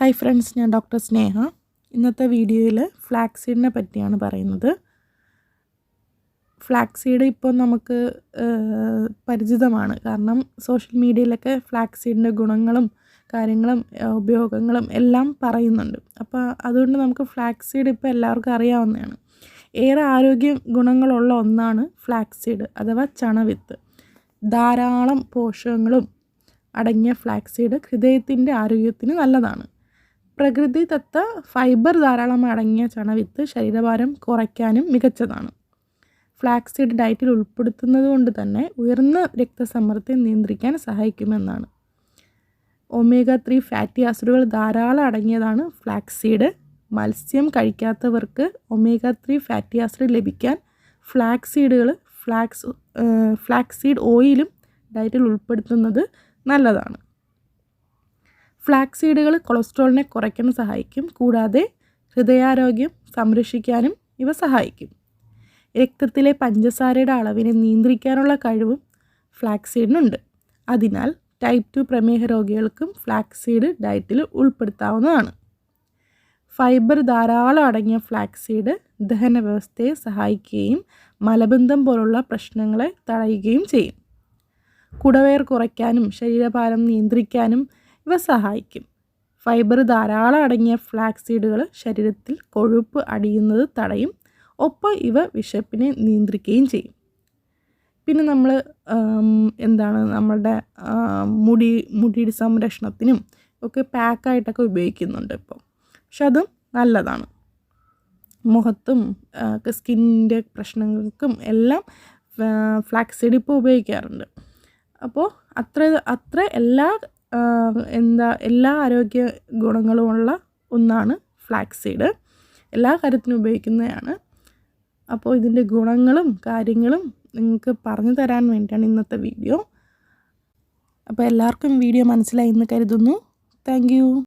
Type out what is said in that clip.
Hi friends ഞാൻ doctor Sneha. ഇന്നത്തെ വീഡിയോയിൽ ഫ്ലാക്സീഡിനെ പറ്റിയാണ് പറയുന്നത്. ഫ്ലാക്സീഡ് ഇപ്പോൾ നമുക്ക് പരിചിതമാണ്. കാരണം സോഷ്യൽ മീഡിയയിലൊക്കെ ഫ്ലാക്സീഡിന്റെ ഗുണങ്ങളും കാര്യങ്ങളും ഉപയോഗങ്ങളും എല്ലാം പറയുന്നുണ്ട്. അപ്പോൾ അതുകൊണ്ട് നമുക്ക് ഫ്ലാക്സീഡ് ഇപ്പോൾ എല്ലാവർക്കും അറിയാവുന്നതാണ്. ഏറെ ആരോഗ്യ ഗുണങ്ങളുള്ള ഒന്നാണ് ഫ്ലാക്സീഡ് അഥവാ ചണവിത്ത്. ധാരാളം പോഷകങ്ങളും അടങ്ങിയ ഫ്ലാക്സീഡ് ഹൃദയത്തിന്റെ ആരോഗ്യത്തിന് നല്ലതാണ്. പ്രകൃതിദത്ത ഫൈബർ ധാരാളം അടങ്ങിയ ചണവിത്ത് ശരീരഭാരം കുറയ്ക്കാനും മികച്ചതാണ്. ഫ്ലാക്സീഡ് ഡയറ്റിൽ ഉൾപ്പെടുത്തുന്നത് കൊണ്ട് തന്നെ ഉയർന്ന രക്തസമ്മർദ്ദത്തെ നിയന്ത്രിക്കാൻ സഹായിക്കുമെന്നാണ്. ഒമേഗ ത്രീ ഫാറ്റി ആസിഡുകൾ ധാരാളം അടങ്ങിയതാണ് ഫ്ലാക്സീഡ്. മത്സ്യം കഴിക്കാത്തവർക്ക് ഒമേഗ ത്രീ ഫാറ്റി ആസിഡ് ലഭിക്കാൻ ഫ്ലാക്സീഡുകൾ ഫ്ലാക്സ് ഫ്ലാക്സീഡ് ഓയിലും ഡയറ്റിൽ ഉൾപ്പെടുത്തുന്നത് നല്ലതാണ്. ഫ്ലാക്സീഡുകൾ കൊളസ്ട്രോളിനെ കുറയ്ക്കാൻ സഹായിക്കും. കൂടാതെ ഹൃദയാരോഗ്യം സംരക്ഷിക്കാനും ഇവ സഹായിക്കും. രക്തത്തിലെ പഞ്ചസാരയുടെ അളവിനെ നിയന്ത്രിക്കാനുള്ള കഴിവും ഫ്ലാക്സീഡിനുണ്ട് അതിനാൽ ടൈപ്പ് ടു പ്രമേഹ രോഗികൾക്കും ഫ്ലാക്സീഡ് ഡയറ്റിൽ ഉൾപ്പെടുത്താവുന്നതാണ്. ഫൈബർ ധാരാളം അടങ്ങിയ ഫ്ലാക്സീഡ് ദഹന വ്യവസ്ഥയെ സഹായിക്കുകയും മലബന്ധം പോലുള്ള പ്രശ്നങ്ങളെ തടയുകയും ചെയ്യും. കുടവയർ കുറയ്ക്കാനും ശരീരഭാരം നിയന്ത്രിക്കാനും ഇവ സഹായിക്കും. ഫൈബർ ധാരാളം അടങ്ങിയ ഫ്ലാക്സ് സീഡുകൾ ശരീരത്തിൽ കൊഴുപ്പ് അടിയുന്നത് തടയും. ഒപ്പം ഇവ വിശപ്പിനെ നിയന്ത്രിക്കുകയും ചെയ്യും. പിന്നെ നമ്മൾ എന്താണ് നമ്മളുടെ മുടി മുടിയുടെ സംരക്ഷണത്തിനും ഒക്കെ പാക്കായിട്ടൊക്കെ ഉപയോഗിക്കുന്നുണ്ട് ഇപ്പോൾ പക്ഷെ അതും നല്ലതാണ്. മുഖത്തും ഒക്കെ സ്കിന്നിന്റെ പ്രശ്നങ്ങൾക്കും എല്ലാം ഫ്ലാക്സീഡ് ഇപ്പോൾ ഉപയോഗിക്കാറുണ്ട്. അപ്പോൾ അത്ര അത്ര എല്ലാ എന്താ എല്ലാ ആരോഗ്യ ഗുണങ്ങളുമുള്ള ഒന്നാണ് ഫ്ലാക്സീഡ്. എല്ലാ കാര്യത്തിനും ഉപയോഗിക്കുന്നതാണ്. അപ്പോൾ ഇതിന്റെ ഗുണങ്ങളും കാര്യങ്ങളും നിങ്ങൾക്ക് പറഞ്ഞു തരാൻ വേണ്ടിയാണ് ഇന്നത്തെ വീഡിയോ. അപ്പോൾ എല്ലാവർക്കും വീഡിയോ മനസ്സിലായി എന്ന് കരുതുന്നു. താങ്ക്